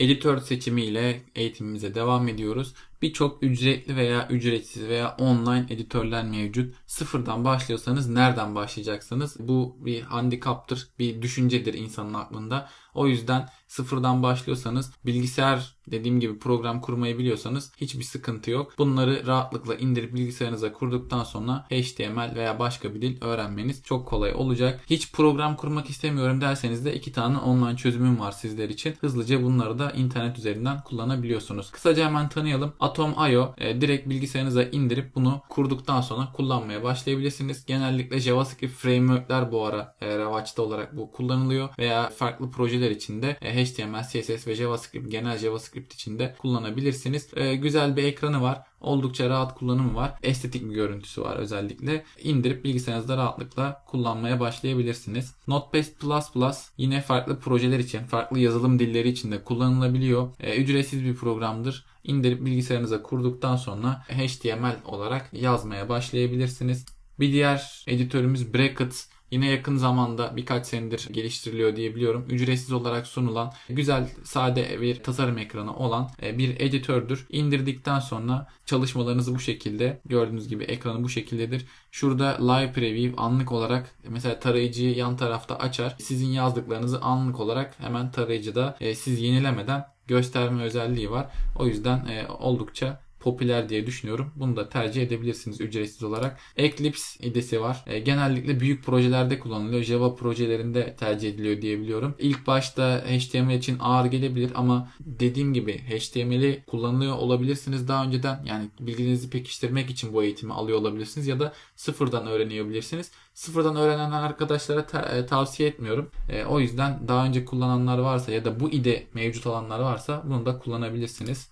Editör seçimi ile eğitimimize devam ediyoruz. Birçok ücretli veya ücretsiz veya online editörler mevcut. Sıfırdan başlıyorsanız nereden başlayacaksınız? Bu bir handikaptır, bir düşüncedir insanın aklında. O yüzden sıfırdan başlıyorsanız bilgisayar dediğim gibi program kurmayı biliyorsanız hiçbir sıkıntı yok. Bunları rahatlıkla indirip bilgisayarınıza kurduktan sonra HTML veya başka bir dil öğrenmeniz çok kolay olacak. Hiç program kurmak istemiyorum derseniz de iki tane online çözümüm var sizler için. Hızlıca bunları da internet üzerinden kullanabiliyorsunuz. Kısaca hemen tanıyalım. Atom.io e, direkt bilgisayarınıza indirip bunu kurduktan sonra kullanmaya başlayabilirsiniz. Genellikle JavaScript frameworkler bu ara e, revaçta olarak bu kullanılıyor veya farklı projeler içinde e, HTML, CSS ve JavaScript genel JavaScript içinde kullanabilirsiniz. E, güzel bir ekranı var. Oldukça rahat kullanımı var. Estetik bir görüntüsü var özellikle. İndirip bilgisayarınızda rahatlıkla kullanmaya başlayabilirsiniz. Notepad++ yine farklı projeler için, farklı yazılım dilleri için de kullanılabiliyor. E, ücretsiz bir programdır. İndirip bilgisayarınıza kurduktan sonra HTML olarak yazmaya başlayabilirsiniz. Bir diğer editörümüz Bracket. Yine yakın zamanda birkaç senedir geliştiriliyor diyebiliyorum. Ücretsiz olarak sunulan güzel sade bir tasarım ekranı olan e, bir editördür. İndirdikten sonra çalışmalarınızı bu şekilde gördüğünüz gibi ekranı bu şekildedir. Şurada live preview anlık olarak mesela tarayıcıyı yan tarafta açar. Sizin yazdıklarınızı anlık olarak hemen tarayıcıda e, siz yenilemeden gösterme özelliği var. O yüzden e, oldukça popüler diye düşünüyorum. Bunu da tercih edebilirsiniz ücretsiz olarak. Eclipse idesi var. E, genellikle büyük projelerde kullanılıyor. Java projelerinde tercih ediliyor diyebiliyorum. İlk başta HTML için ağır gelebilir ama dediğim gibi HTML'i kullanılıyor olabilirsiniz daha önceden. Yani bilginizi pekiştirmek için bu eğitimi alıyor olabilirsiniz ya da sıfırdan öğrenebilirsiniz. Sıfırdan öğrenen arkadaşlara ta- e, tavsiye etmiyorum. E, o yüzden daha önce kullananlar varsa ya da bu ide mevcut olanlar varsa bunu da kullanabilirsiniz.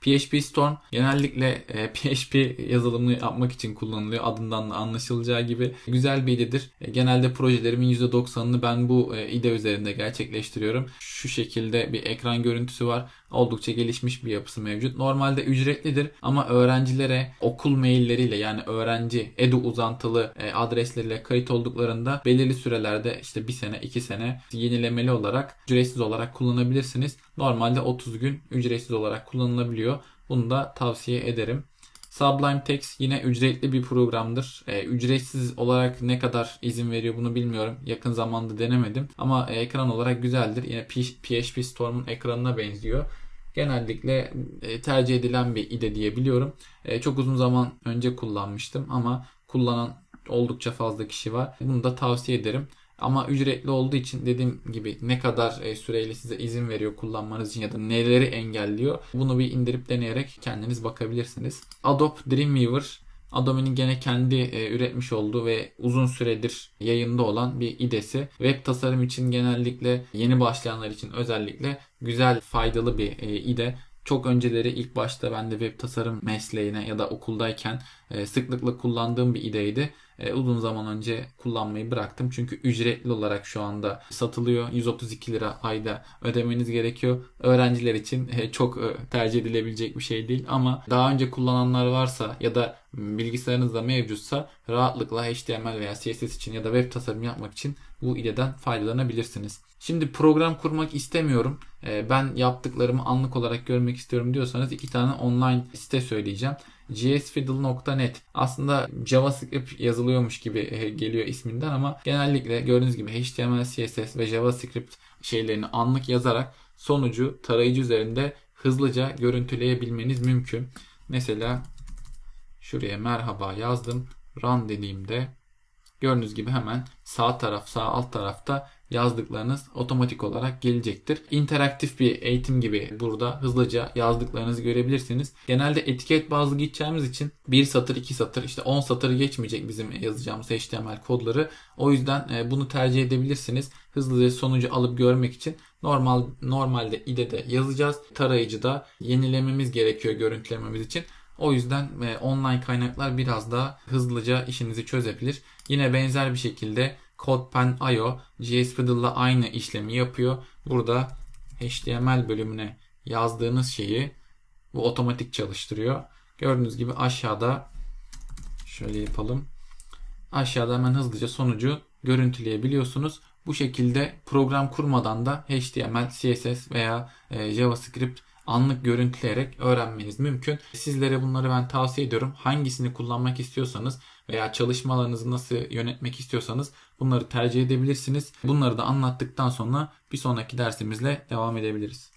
PHP Storm genellikle e, PHP yazılımını yapmak için kullanılıyor. Adından da anlaşılacağı gibi güzel bir idedir. E, genelde projelerimin %90'ını ben bu e, ide üzerinde gerçekleştiriyorum. Şu şekilde bir ekran görüntüsü var. Oldukça gelişmiş bir yapısı mevcut. Normalde ücretlidir ama öğrencilere okul mailleriyle yani öğrenci edu uzantılı e, adresleriyle kayıt olduklarında belirli sürelerde işte bir sene iki sene yenilemeli olarak ücretsiz olarak kullanabilirsiniz. Normalde 30 gün ücretsiz olarak kullanılabiliyor. Bunu da tavsiye ederim. Sublime Text yine ücretli bir programdır. E, ücretsiz olarak ne kadar izin veriyor bunu bilmiyorum. Yakın zamanda denemedim. Ama e, ekran olarak güzeldir. Yine PHP Storm'un ekranına benziyor. Genellikle e, tercih edilen bir ide diyebiliyorum. E, çok uzun zaman önce kullanmıştım ama kullanan oldukça fazla kişi var. Bunu da tavsiye ederim. Ama ücretli olduğu için dediğim gibi ne kadar e, süreyle size izin veriyor kullanmanız için ya da neleri engelliyor bunu bir indirip deneyerek kendiniz bakabilirsiniz. Adobe Dreamweaver Adobe'nin gene kendi e, üretmiş olduğu ve uzun süredir yayında olan bir idesi. Web tasarım için genellikle yeni başlayanlar için özellikle güzel faydalı bir e, ide. Çok önceleri ilk başta ben de web tasarım mesleğine ya da okuldayken sıklıkla kullandığım bir ideydi. E, uzun zaman önce kullanmayı bıraktım. Çünkü ücretli olarak şu anda satılıyor. 132 lira ayda ödemeniz gerekiyor. Öğrenciler için e, çok e, tercih edilebilecek bir şey değil. Ama daha önce kullananlar varsa ya da bilgisayarınızda mevcutsa rahatlıkla HTML veya CSS için ya da web tasarım yapmak için bu ideden faydalanabilirsiniz. Şimdi program kurmak istemiyorum. Ben yaptıklarımı anlık olarak görmek istiyorum diyorsanız iki tane online site söyleyeceğim gsfiddle.net aslında JavaScript yazılıyormuş gibi e, geliyor isminden ama genellikle gördüğünüz gibi HTML, CSS ve JavaScript şeylerini anlık yazarak sonucu tarayıcı üzerinde hızlıca görüntüleyebilmeniz mümkün. Mesela şuraya merhaba yazdım. Run dediğimde gördüğünüz gibi hemen sağ taraf sağ alt tarafta yazdıklarınız otomatik olarak gelecektir. İnteraktif bir eğitim gibi burada hızlıca yazdıklarınızı görebilirsiniz. Genelde etiket bazlı gideceğimiz için bir satır iki satır işte 10 satır geçmeyecek bizim yazacağımız HTML kodları. O yüzden e, bunu tercih edebilirsiniz. Hızlıca sonucu alıp görmek için normal normalde IDE'de yazacağız. Tarayıcıda yenilememiz gerekiyor görüntülememiz için. O yüzden e, online kaynaklar biraz daha hızlıca işinizi çözebilir. Yine benzer bir şekilde CodePen.io GSFiddle'la aynı işlemi yapıyor. Burada HTML bölümüne yazdığınız şeyi bu otomatik çalıştırıyor. Gördüğünüz gibi aşağıda şöyle yapalım. Aşağıda hemen hızlıca sonucu görüntüleyebiliyorsunuz. Bu şekilde program kurmadan da HTML, CSS veya e, JavaScript anlık görüntüleyerek öğrenmeniz mümkün. Sizlere bunları ben tavsiye ediyorum. Hangisini kullanmak istiyorsanız veya çalışma alanınızı nasıl yönetmek istiyorsanız bunları tercih edebilirsiniz. Bunları da anlattıktan sonra bir sonraki dersimizle devam edebiliriz.